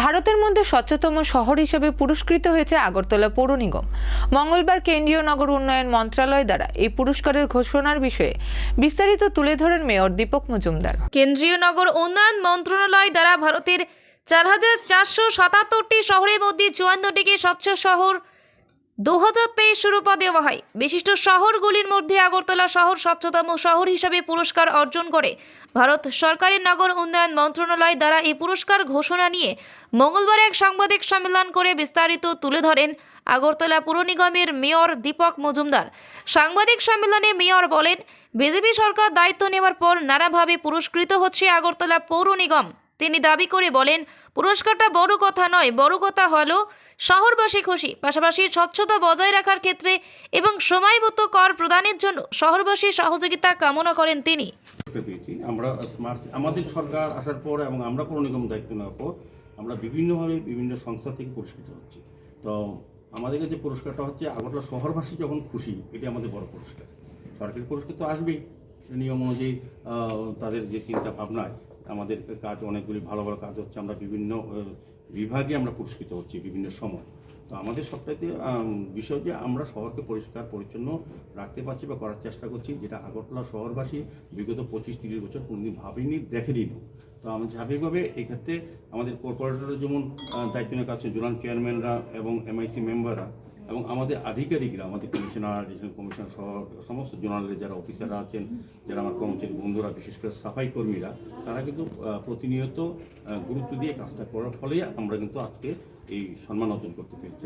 ভারতের মধ্যে স্বচ্ছতম শহর হিসেবে পুরস্কৃত হয়েছে আগরতলা পৌর নিগম। মঙ্গলবার কেন্দ্রীয় নগর উন্নয়ন মন্ত্রণালয় দ্বারা এই পুরস্কারের ঘোষণার বিষয়ে বিস্তারিত তুলে ধরেন মেয়র দীপক মজুমদার। কেন্দ্রীয় নগর উন্নয়ন মন্ত্রণালয় দ্বারা ভারতের চার হাজার চারশো সাতাত্তরটি শহরের মধ্যে চুয়ান্নটিকে স্বচ্ছ শহর দু হাজার তেইশ শিরোপা দেওয়া হয়। বিশিষ্ট শহরগুলির মধ্যে আগরতলা শহর স্বচ্ছতম শহর হিসাবে পুরস্কার অর্জন করে। ভারত সরকারের নগর উন্নয়ন মন্ত্রণালয় দ্বারা এই পুরস্কার ঘোষণা নিয়ে মঙ্গলবার এক সাংবাদিক সম্মেলন করে বিস্তারিত তুলে ধরেন আগরতলা পুর নিগমের মেয়র দীপক মজুমদার। সাংবাদিক সম্মেলনে মেয়র বলেন, বিজেপি সরকার দায়িত্ব নেওয়ার পর নানাভাবে পুরস্কৃত হচ্ছে আগরতলা পৌর নিগম। তিনি দাবি করে বলেন, পুরস্কারটা বড় কথা নয়, বড় কথা হলো শহরবাসী খুশি। পাশাপাশি স্বচ্ছতা বজায় রাখার ক্ষেত্রে এবং সময়মতো কর প্রদানের জন্য শহরবাসীর সহযোগিতা কামনা করেন তিনি। আমরা স্মার্ট আমাদের সরকার আসার পর এবং আমরা পৌর নিগম দায়িত্ব নেওয়ার পর আমরা বিভিন্নভাবে বিভিন্ন সংস্থা থেকে পুরস্কৃত হচ্ছি। তো আমাদের কাছে পুরস্কারটা হচ্ছে আগরতলা শহরবাসী যখন খুশি এটি আমাদের বড় পুরস্কার। সরকারি পুরস্কার তো আসবেই। নিয়ম অনুযায়ী তাদের যে চিন্তা ভাবনায় আমাদের কাজ, অনেকগুলি ভালো ভালো কাজ হচ্ছে। আমরা বিভিন্ন বিভাগে আমরা পুরস্কৃত হচ্ছি বিভিন্ন সময়। তো আমাদের সবটাইতে বিষয় যে আমরা শহরকে পরিষ্কার, পরিচ্ছন্ন রাখতে পারছি বা করার চেষ্টা করছি, যেটা আগরতলা শহরবাসী বিগত পঁচিশ, তিরিশ বছর কোনোদিন ভাবেনি, দেখেনি তো আমি স্বাভাবিকভাবে এক্ষেত্রে আমাদের কর্পোরেটরের যেমন দায়িত্ব নিয়ে কাজ জোনাল চেয়ারম্যানরা এবং এমআইসি মেম্বাররা এবং আমাদের আধিকারিকরা আমাদের কমিশনার রিজনাল কমিশনার সহ সমস্ত জোনালের যারা অফিসাররা আছেন যারা আমার কর্মচারী বন্ধুরা বিশেষ করে সাফাই কর্মীরা তারা কিন্তু প্রতিনিয়ত গুরুত্ব দিয়ে কাজটা করার ফলে আমরা কিন্তু আজকে এই সম্মান অর্জন করতে পেরেছি।